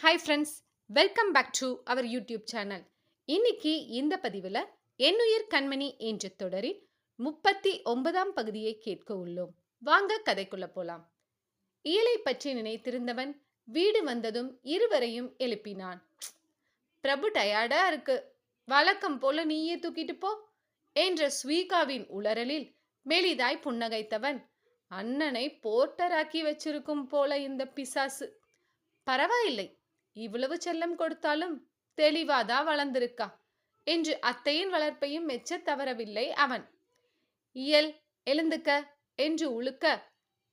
Hi friends welcome back to our YouTube channel இன்னைக்கு இந்த பதிவில் என்னுயிர் கண்மணி என்ற தொடரின் முப்பத்தி ஒன்பதாம் பகுதியை கேட்க உள்ளோம். வாங்க கதைக்குள்ள போலாம். இயலை பற்றி நினைத்திருந்தவன் வீடு வந்ததும் இருவரையும் எழுப்பினான். பிரபு டயர்டா இருக்கு. வழக்கம் போல நீயே தூக்கிட்டு போ என்ற ஸ்வீகாவின் உளறலில் மெலிதாய் புன்னகைத்தவன் அண்ணனை போர்ட்டராக்கி வச்சிருக்கும் போல இந்த பிசாசு. பரவாயில்லை இவ்வளவு செல்லம் கொடுத்தாலும் தெளிவாதா வளர்ந்திருக்கா என்று அத்தையின் வளர்ப்பையும் மெச்சத் தவறவில்லை அவன். இயல் எழுந்துக்க என்று உழுக்க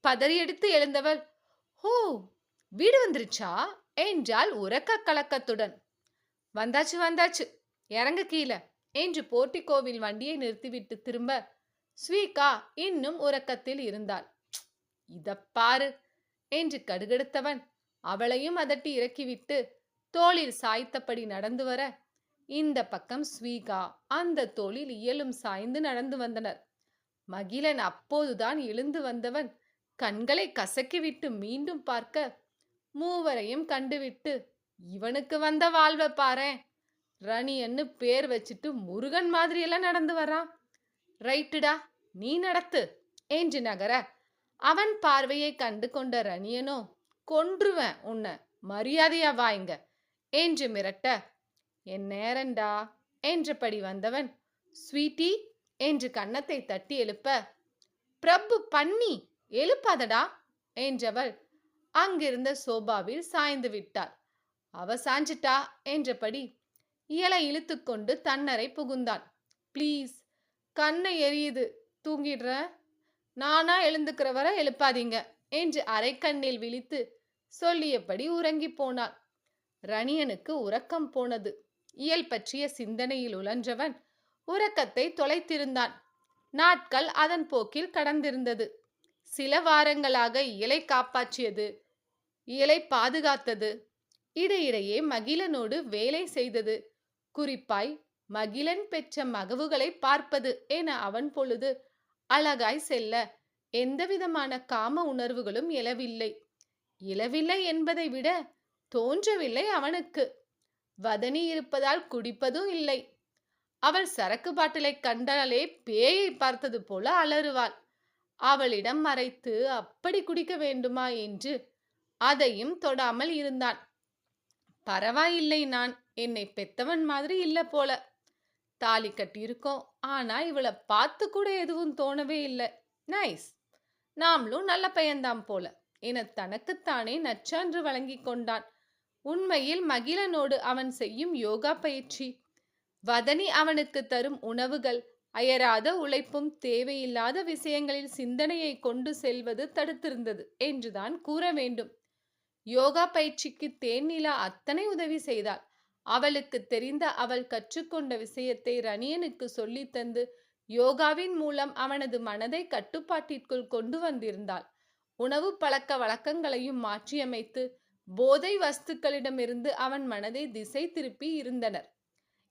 பதறியடித்து எழுந்தவள் ஹோ வீடு வந்துருச்சா? என்றாள் உறக்க கலக்கத்துடன். வந்தாச்சு வந்தாச்சு இறங்க கீழே என்று போர்ட்டிகோவில் வண்டியை நிறுத்திவிட்டு திரும்ப ஸ்வீகா இன்னும் உறக்கத்தில் இருந்தாள். இதப் பாரு என்று கடுகெடுத்தவன் அவளையும் அதட்டி இறக்கிவிட்டு தோளில் சாய்த்தபடி நடந்து வர இந்த பக்கம் ஸ்வீகா அந்த தோளில் இயலும் சாய்ந்து நடந்து வந்தனர். மகிழன் அப்போதுதான் எழுந்து வந்தவன் கண்களை கசக்கிவிட்டு மீண்டும் பார்க்க மூவரையும் கண்டுவிட்டு இவனுக்கு வந்த வாழ்வை பாரேன் ரணியன்னு பேர் வச்சுட்டு முருகன் மாதிரியெல்லாம் நடந்து வரான் ரைட்டுடா நீ நடத்து என்று நகர அவன் பார்வையை கண்டு கொண்ட ரணியனோ கொன்றுவேன் உன்னை. மரியாதையா வாய்ங்க என்று மிரட்ட என் நேரண்டா என்றபடி வந்தவன் ஸ்வீட்டி என்று கன்னத்தை தட்டி எழுப்ப பிரபு பண்ணி எழுப்பாதடா என்றவள் அங்கிருந்த சோபாவில் சாய்ந்து விட்டாள். அவ சாஞ்சிட்டா என்றபடி இயலை இழுத்துக்கொண்டு தன்னரை புகுந்தான் ப்ளீஸ் கண்ணை எரியுது. தூங்கிடுற? நானா எழுந்துக்கிற வர எழுப்பாதீங்க என்று அரைக்கண்ணில் விழித்து சொல்லியபடி உறங்கி போனாள் ரணியனுக்கு உறக்கம் போனது. இயல் பற்றிய சிந்தனையில் உழன்றவன் உறக்கத்தை தொலைத்திருந்தான். நாட்கள் அதன் போக்கில் கடந்திருந்தது. சில வாரங்களாக இயலை காப்பாற்றியது. இயலை பாதுகாத்தது. இடையிடையே மகிழனோடு வேலை செய்தது. குறிப்பாய் மகிழன் பெற்ற மகவுகளை பார்ப்பது என அவன் பொழுது அழகாய் செல்ல எந்தவிதமான காம உணர்வுகளும் எழவில்லை. இழவில்லை என்பதை விட தோன்றவில்லை அவனுக்கு. வதனி இருப்பதால் குடிப்பதும் இல்லை. அவள் சரக்கு பாட்டிலை கண்டாலே பேயை பார்த்தது போல அலறுவாள். அவளிடம் மறைத்து அப்படி குடிக்க வேண்டுமா? என்று அதையும் தொடாமல் இருந்தான். பரவாயில்லை நான். என்னை பெத்தவன் மாதிரி இல்ல போல. தாலி கட்டியிருக்கோம். ஆனா இவளை பார்த்து கூட எதுவும் தோணவே இல்லை. நைஸ். நாமளும் நல்ல பையன்தான் போல. என தனக்குத்தானே நச்சான்று வழங்கி கொண்டான். உண்மையில் மகிழனோடு அவன் செய்யும் யோகா பயிற்சி. வதனி அவனுக்கு தரும் உணவுகள். அயராத உழைப்பும் தேவையில்லாத விஷயங்களில் சிந்தனையை கொண்டு செல்வது தடுத்திருந்தது என்றுதான் கூற வேண்டும். யோகா பயிற்சிக்கு தேன்நிலா அத்தனை உதவி செய்தாள். அவளுக்கு தெரிந்த அவள் கற்றுக்கொண்ட விஷயத்தை ரணியனுக்கு சொல்லித் தந்து யோகாவின் மூலம் அவனது மனதை கட்டுப்பாட்டிற்குள் கொண்டு வந்திருந்தாள். உணவு பழக்க வழக்கங்களையும் மாற்றியமைத்து போதை வஸ்துக்களிடமிருந்து அவன் மனதை திசை திருப்பி இருந்தனர்.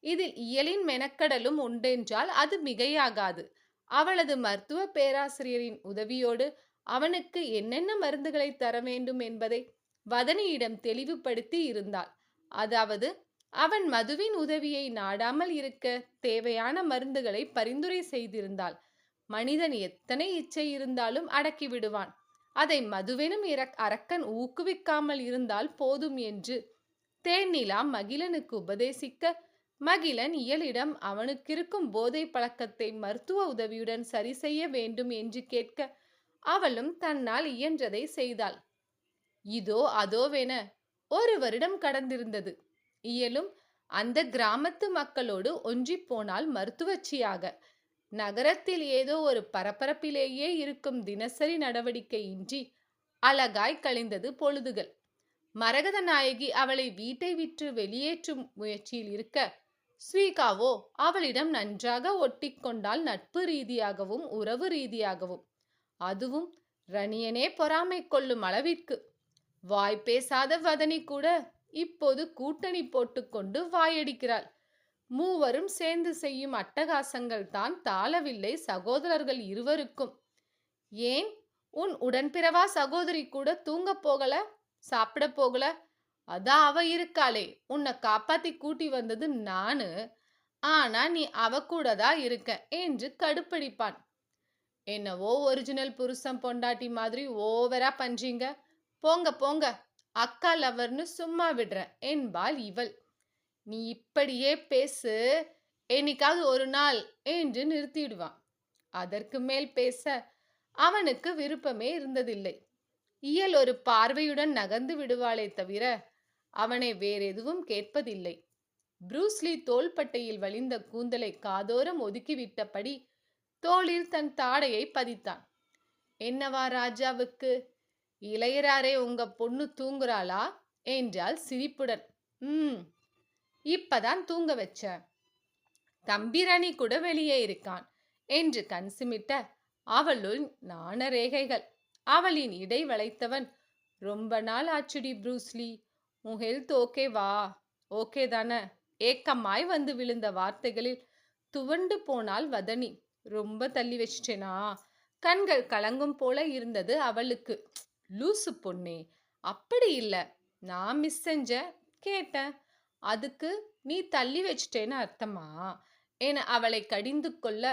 இதில் இயலின் மெனக்கடலும் உண்டென்றால் அது மிகையாகாது. அவளது மருத்துவ பேராசிரியரின் உதவியோடு அவனுக்கு என்னென்ன மருந்துகளை தர வேண்டும் என்பதை வதனியிடம் தெளிவுபடுத்தி இருந்தாள். அதாவது அவன் மதுவின் உதவியை நாடாமல் இருக்க தேவையான மருந்துகளை பரிந்துரை செய்திருந்தாள். மனிதன் எத்தனை இச்சை இருந்தாலும் அடக்கி விடுவான். அதை மதுவெனும் இறக் அரக்கன் ஊக்குவிக்காமல் இருந்தால் போதும் என்று. தேனிலா மகிழனுக்கு உபதேசிக்க மகிழன் இயலிடம் அவனுக்கிருக்கும் போதை பழக்கத்தை மருத்துவ உதவியுடன் சரி செய்ய வேண்டும் என்று கேட்க அவளும் தன்னால் இயன்றதை செய்தாள். இதோ அதோவென ஒரு வருடம் கடந்திருந்தது. இயலும் அந்த கிராமத்து மக்களோடு ஒன்றிப்போனால் மருத்துவச்சியாக நகரத்தில் ஏதோ ஒரு பரபரப்பிலேயே இருக்கும் தினசரி நடவடிக்கையின்றி அழகாய் கழிந்தது பொழுதுகள். மரகத நாயகி அவளை வீட்டை விற்று வெளியேற்றும் முயற்சியில் இருக்க ஸ்வீகாவோ அவளிடம் நன்றாக ஒட்டிக்கொண்டால் நட்பு ரீதியாகவும் உறவு ரீதியாகவும். அதுவும் ரணியனே பொறாமை கொள்ளும் அளவிற்கு. வாய் பேசாத வதனி கூட இப்போது கூட்டணி போட்டுக்கொண்டு வாயடிக்கிறாள். மூவரும் சேர்ந்து செய்யும் அட்டகாசங்கள் தான் தாளவில்லை சகோதரர்கள் இருவருக்கும். ஏன்? உன் உடன்பிறவா சகோதரி கூட தூங்க போகல? சாப்பிட போகல? அதான் அவ இருக்காளே. உன்னை காப்பாத்தி கூட்டி வந்தது நானு. ஆனா நீ அவ கூட தான் இருக்க? என்று கடுப்படிப்பான். என்னவோ ஒரிஜினல் புருஷன் பொண்டாட்டி மாதிரி ஓவரா பண்றீங்க. போங்க போங்க. அக்கா லவர்னு சும்மா விடுறேன். என்பாள் இவள். நீ இப்படியே பேசு என்னைக்காவது ஒரு நாள் என்று நிறுத்திடுவான் அதற்கு மேல் பேச அவனுக்கு விருப்பமே இருந்ததில்லை. இயல் ஒரு பார்வையுடன் நகர்ந்து விடுவாளே தவிர அவனை வேறெதுவும் கேட்பதில்லை. ப்ரூஸ்லி தோள்பட்டையில் வழிந்த கூந்தலை காதோரம் ஒதுக்கிவிட்டபடி தோளில் தன் தாடையை பதித்தான். என்னவா ராஜாவுக்கு? இளையராரே உங்க பொண்ணு தூங்குறாளா? என்றால் சிரிப்புடன். ம் இப்பதான் தூங்க வச்ச. தம்பிரணி கூட வெளியே இருக்கான் என்று கண் சிமிட்ட அவளுள் நாண ரேகைகள். அவளின் இடை வளைத்தவன் ரொம்ப நாள் ஆச்சுடி ப்ரூஸ்லி உன் ஹெல்த் ஓகேவா ஓகே தானே? ஏக்கமாய் வந்து விழுந்த வார்த்தைகளில் துவண்டு போனால் வதனி. ரொம்ப தள்ளி வச்சிட்டேனா? கண்கள் கலங்கும் போல இருந்தது அவளுக்கு. லூசு பொண்ணே அப்படி இல்லை. நான் மிஸ் செஞ்ச கேட்டேன். அதுக்கு நீ தள்ளி வச்சிட்டேன்னு அர்த்தமா என அவளை கடிந்து கொள்ள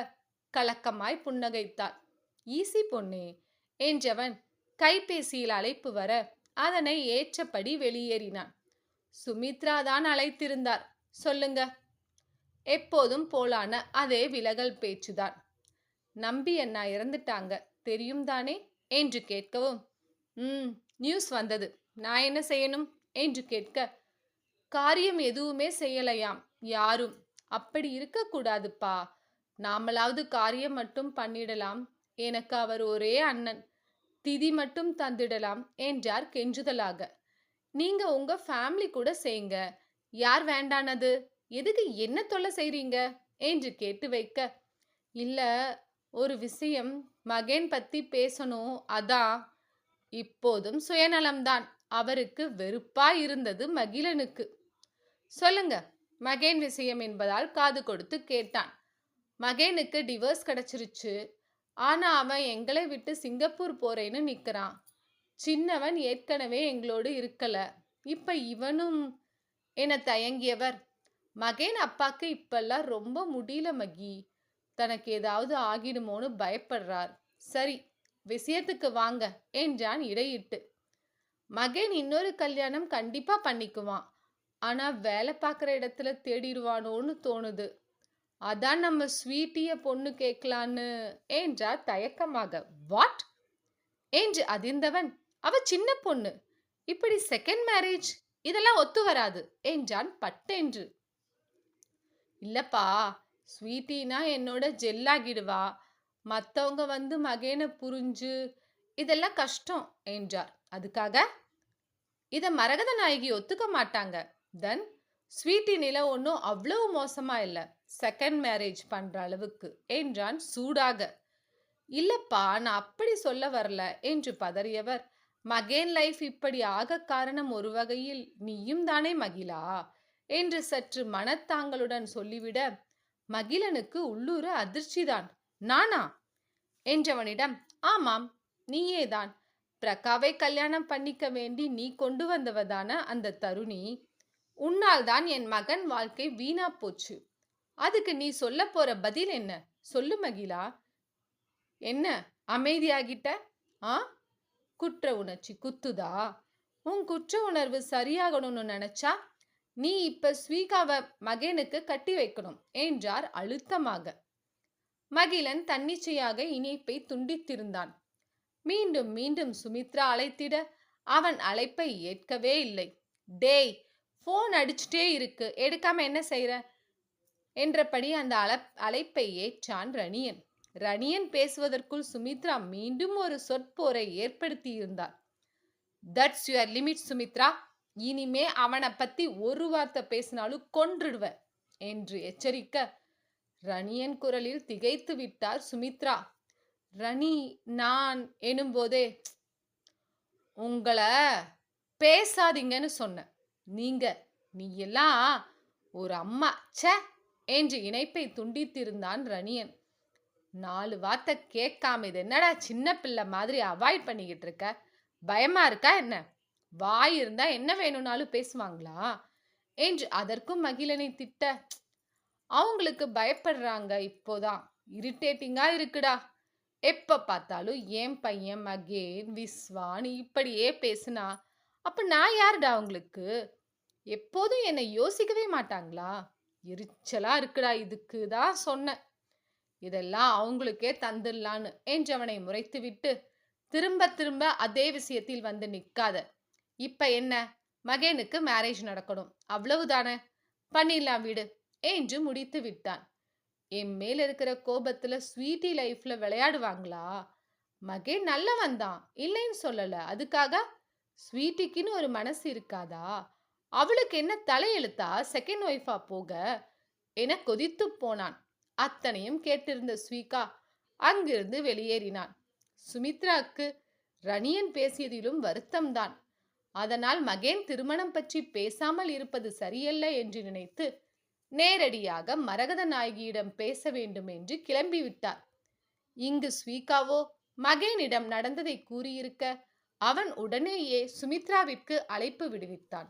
கலக்கமாய் புன்னகைத்தாள். ஈசி பொண்ணே என்றவன் கைபேசியில் அழைப்பு வர அதனை ஏற்றபடி வெளியேறினான். சுமித்ரா தான் அழைத்திருந்தார். சொல்லுங்க. எப்போதும் போலான அதே விலகல் பேச்சுதான். நம்பி அண்ணா இறந்துட்டாங்க? தெரியும் தானே? என்று கேட்கவும் ம் நியூஸ் வந்தது. நான் என்ன செய்யணும்? என்று கேட்க காரியம் எதுவுமே செய்யலையாம். யாரும். அப்படி இருக்கக்கூடாதுப்பா. நாமளாவது காரியம் மட்டும் பண்ணிடலாம். எனக்கு அவர் ஒரே அண்ணன். திதி மட்டும் தந்திடலாம் என்றார் கெஞ்சுதலாக. நீங்க உங்க ஃபேமிலி கூட செய்யுங்க. யார் வேண்டானது? எதுக்கு என்ன தொல்லை செய்றீங்க? என்று கேட்டு வைக்க. இல்ல ஒரு விஷயம் மகன் பத்தி பேசணும். அதான். இப்போதும் சுயநலம்தான். அவருக்கு வெறுப்பா இருந்தது மகிழனுக்கு. சொல்லுங்க. மகேன் விஷயம் என்பதால் காது கொடுத்து கேட்டான். மகேனுக்கு டிவோர்ஸ் கிடைச்சிருச்சு. ஆனா அவன் எங்களை விட்டு சிங்கப்பூர் போறேன்னு நிக்கிறான். சின்னவன் ஏற்கனவே எங்களோடு இருக்கல. இப்ப இவனும் என தயங்கியவர். மகேன் அப்பாக்கு இப்பெல்லாம் ரொம்ப முடியல மகி. தனக்கு ஏதாவது ஆகிடுமோன்னு பயப்படுறார். சரி விஷயத்துக்கு வாங்க என்றான் இடையிட்டு. மகேன் இன்னொரு கல்யாணம் கண்டிப்பா பண்ணிக்குவான். ஆனால் வேலை பார்க்குற இடத்துல தேடிடுவானோன்னு தோணுது. அதான் நம்ம ஸ்வீட்டிய பொண்ணு கேட்கலான்னு. என்றார் தயக்கமாக. வாட் என்று அதிர்ந்தவன். அவ சின்ன பொண்ணு. இப்படி செகண்ட் மேரேஜ் இதெல்லாம் ஒத்து வராது. என்றான் பட்டென்று. இல்லப்பா ஸ்வீட்டினா என்னோட ஜெல்லாகிடுவா மற்றவங்க வந்து மகேனை புரிஞ்சு இதெல்லாம் கஷ்டம் என்றார். அதுக்காக? இதை மரகத நாயகி ஒத்துக்க மாட்டாங்க. தென் ஸ்வீட்டி நிலை ஒன்றும் அவ்வளவு மோசமா இல்லை. செகண்ட் மேரேஜ் பண்ற அளவுக்கு. என்றான் சூடாக. இல்லப்பா நான் அப்படி சொல்ல வரல என்று பதறியவர். மகேன் லைஃப் இப்படி ஆக காரணம் ஒரு வகையில் நீயும் தானே மகிழா? என்று சற்று மனத்தாங்களுடன் சொல்லிவிட மகிழனுக்கு உள்ளூர அதிர்ச்சிதான் நானா? என்றவனிடம் ஆமாம் நீயேதான் பிரகாவை கல்யாணம் பண்ணிக்க வேண்டி நீ கொண்டு வந்தவதான அந்த தருணி. உன்னால் தான் என் மகன் வாழ்க்கை வீணா போச்சு. அதுக்கு நீ சொல்ல போற பதில் என்ன? சொல்லு மகிழா என்ன? அமைதியாகிட்ட? ஆ? குற்ற உணர்ச்சி குத்துதா? உன் குற்ற உணர்வு சரியாகணும்னு நினைச்சா நீ இப்ப ஸ்வீகாவை மகனுக்கு கட்டி வைக்கணும் என்றார் அழுத்தமாக. மகிழன் தன்னிச்சையாக இணைப்பை துண்டித்திருந்தான். மீண்டும் மீண்டும் சுமித்ரா அழைத்திட அவன் அழைப்பை ஏற்கவே இல்லை. டேய் ஃபோன் அடிச்சுட்டே இருக்கு. எடுக்காம என்ன செய்கிற என்றபடி அந்த அழ அழைப்பை ஏற்றான் ரணியன். ரணியன் பேசுவதற்குள் சுமித்ரா மீண்டும் ஒரு சொற்போரை ஏற்படுத்தியிருந்தார். That's your limit Sumithra. இனிமே அவனை பத்தி ஒரு வார்த்தை பேசினாலும் கொன்றுடுவ என்று எச்சரிக்க ரணியன் குரலில் திகைத்து விட்டார் சுமித்ரா. ரணி நான் எனும்போதே உங்களை பேசாதீங்கன்னு சொன்னேன். நீங்க நீ எல்லாம் ஒரு அம்மா ச்சே என்று இணைப்பை துண்டித்திருந்தான் ரணியன். நாலு வார்த்தை கேட்காம இது என்னடா சின்ன பிள்ளை மாதிரி அவாய்ட் பண்ணிக்கிட்டு இருக்க? பயமா இருக்கா என்ன? வாய் இருந்தா என்ன வேணும்னாலும் பேசுவாங்களா? என்று அதற்கும் மகிழனை திட்ட அவங்களுக்கு பயப்படுறாங்க இப்போதான். இரிட்டேட்டிங்கா இருக்குடா. எப்ப பார்த்தாலும் ஏன் பையன் மகேன் விஸ்வான் இப்படியே பேசுனா. அப்ப நான் யாருடா அவங்களுக்கு? எப்போதும் என்னை யோசிக்கவே மாட்டாங்களா? எரிச்சலா இருக்குடா இதுக்கு தான் சொன்னேன். இதெல்லாம் அவங்களுக்கே தந்துடலான்னு என்று அவனை முறைத்து விட்டு திரும்ப திரும்ப அதே விஷயத்தில் வந்து நிக்காத இப்ப என்ன? மகனுக்கு மேரேஜ் நடக்கணும். அவ்வளவுதானே பண்ணிடலாம் வீடு என்று முடித்து விட்டான். என் மேல இருக்கிற கோபத்துல ஸ்வீட்டி லைஃப்ல விளையாடுவாங்களா? மகே நல்லவன் தான் இல்லைன்னு சொல்லல. அதுக்காக ஸ்வீட்டிக்குன்னு ஒரு மனசு இருக்காதா? அவளுக்கு என்ன தலையெழுத்தா செகண்ட் ஒய்ஃபா போக? என கொதித்து போனான். அத்தனையும் கேட்டிருந்த ஸ்வீகா அங்கிருந்து வெளியேறினான். சுமித்ராக்கு ரணியன் பேசியதிலும் வருத்தம்தான். அதனால் மகேன் திருமணம் பற்றி பேசாமல் இருப்பது சரியல்ல என்று நினைத்து நேரடியாக மரகத நாயகியிடம் பேச வேண்டும் என்று கிளம்பிவிட்டார் இங்கு ஸ்வீகாவோ மகேனிடம் நடந்ததை கூறியிருக்க அவன் உடனேயே சுமித்ராவிற்கு அழைப்பு விடுவித்தான்.